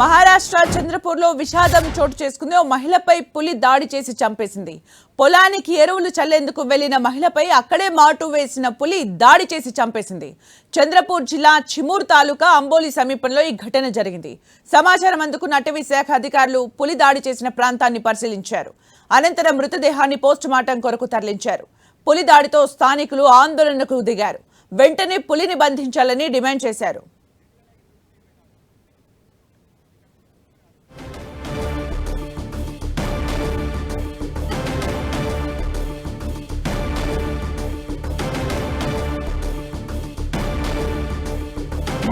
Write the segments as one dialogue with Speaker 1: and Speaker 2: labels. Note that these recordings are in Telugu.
Speaker 1: మహారాష్ట్ర చంద్రపూర్లో విషాదం చోటు చేసుకుంది. ఓ మహిళపై పులి దాడి చేసి చంపేసింది. పొలానికి ఎరువులు చల్లేందుకు వెళ్ళిన మహిళపై అక్కడే మాటు వేసిన పులి దాడి చేసి చంపేసింది. చంద్రపూర్ జిల్లా చిమూర్ తాలూకా అంబోలి సమీపంలో ఈ ఘటన జరిగింది. సమాచారం అందుకున్న అటవీ శాఖ అధికారులు పులి దాడి చేసిన ప్రాంతాన్ని పరిశీలించారు. అనంతరం మృతదేహాన్ని పోస్టుమార్టం కొరకు తరలించారు. పులి దాడితో స్థానికులు ఆందోళనకు దిగారు. వెంటనే పులిని బంధించాలని డిమాండ్ చేశారు.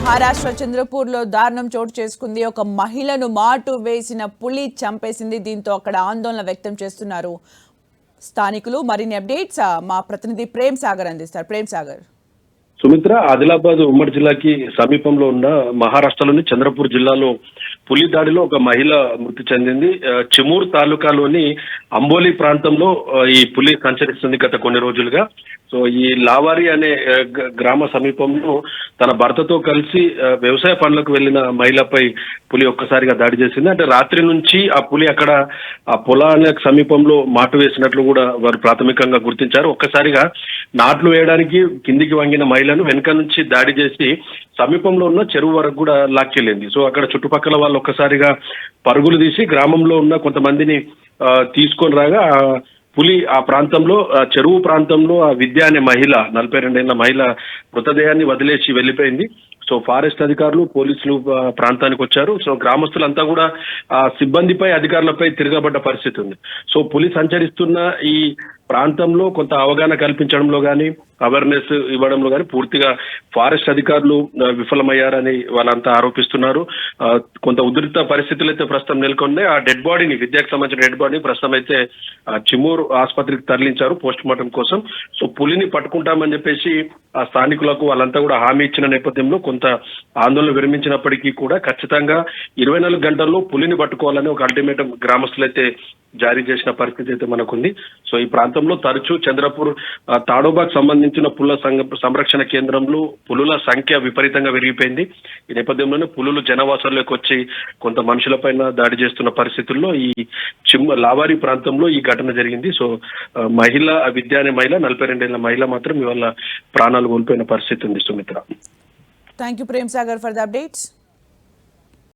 Speaker 1: మహారాష్ట్ర చంద్రపూర్లో దారుణం చోటు చేసుకుంది. ఒక మహిళను మాటు వేసిన పులి చంపేసింది. దీంతో అక్కడ ఆందోళన వ్యక్తం చేస్తున్నారు స్థానికులు. మరిన్ని అప్డేట్స్ మా ప్రతినిధి ప్రేమ్ సాగర్ అందిస్తారు. ప్రేమ్ సాగర్.
Speaker 2: సుమిత్ర ఆదిలాబాద్ ఉమ్మడి జిల్లాకి సమీపంలో ఉన్న మహారాష్ట్రలోని చంద్రపూర్ జిల్లాలో పులి దాడిలో ఒక మహిళ మృతి చెందింది. చిమూర్ తాలూకాలోని అంబోలి ప్రాంతంలో ఈ పులి సంచరిస్తుంది గత కొన్ని రోజులుగా. సో ఈ లావారి అనే గ్రామ సమీపంలో తన భర్తతో కలిసి వ్యవసాయ పనులకు వెళ్ళిన మహిళపై పులి ఒక్కసారిగా దాడి చేసింది. అంటే రాత్రి నుంచి ఆ పులి అక్కడ ఆ పొలానికి సమీపంలో మాటు వేసినట్లు కూడా వారు ప్రాథమికంగా గుర్తించారు. ఒక్కసారిగా నాట్లు వేయడానికి కిందికి వంగిన మహిళ మహిళను వెనక నుంచి దాడి చేసి సమీపంలో ఉన్న చెరువు వరకు కూడా లాక్కెళ్ళింది సో అక్కడ చుట్టుపక్కల వాళ్ళు ఒక్కసారిగా పరుగులు తీసి గ్రామంలో ఉన్న కొంతమందిని తీసుకొని రాగా పులి ఆ ప్రాంతంలో ఆ చెరువు ప్రాంతంలో ఆ విద్య అనే మహిళ నలభై రెండేళ్ళ మహిళ మృతదేహాన్ని వదిలేసి వెళ్ళిపోయింది. సో ఫారెస్ట్ అధికారులు పోలీసులు ప్రాంతానికి వచ్చారు. సో గ్రామస్తులంతా కూడా ఆ సిబ్బందిపై అధికారులపై తిరగబడ్డ పరిస్థితి ఉంది. సో పులి సంచరిస్తున్న ఈ ప్రాంతంలో కొంత అవగాహన కల్పించడంలో కానీ అవేర్నెస్ ఇవ్వడంలో కానీ పూర్తిగా ఫారెస్ట్ అధికారులు విఫలమయ్యారని వాళ్ళంతా ఆరోపిస్తున్నారు. కొంత ఉధృత పరిస్థితులు అయితే ప్రస్తుతం నెలకొన్నాయి. ఆ డెడ్ బాడీని విద్యకు సంబంధించిన డెడ్ బాడీని ప్రస్తుతం అయితే ఆ, ఆసుపత్రికి తరలించారు పోస్ట్ మార్టం కోసం. సో పులిని పట్టుకుంటామని చెప్పేసి ఆ స్థానికులకు వాళ్ళంతా కూడా హామీ ఇచ్చిన నేపథ్యంలో కొంత ఆందోళన విరమించినప్పటికీ కూడా ఖచ్చితంగా ఇరవై నాలుగు గంటల్లో పులిని పట్టుకోవాలని ఒక అల్టిమేటం గ్రామస్తులైతే జారీ చేసిన పరిస్థితి అయితే మనకుంది. సో ఈ ప్రాంతంలో తరచూ చంద్రపూర్ తాడోబాకు సంబంధించిన పుల్ల సంగ- సంరక్షణ కేంద్రంలో పులుల సంఖ్య విపరీతంగా పెరిగిపోయింది ఈ నేపథ్యంలోనే పులులు జనవాసాల్లోకి వచ్చి కొంత మనుషులపైన దాడి చేస్తున్న పరిస్థితుల్లో ఈ చిమ్మ లావారి ప్రాంతంలో ఈ ఘటన జరిగింది. సో మహిళ ఆ విద్య అనే మహిళ నలభై రెండేళ్ళ మహిళ మాత్రం ఇవాళ ప్రాణాలు కోల్పోయిన పరిస్థితి ఉంది Sumitra.
Speaker 1: Thank you Prem Sagar for the updates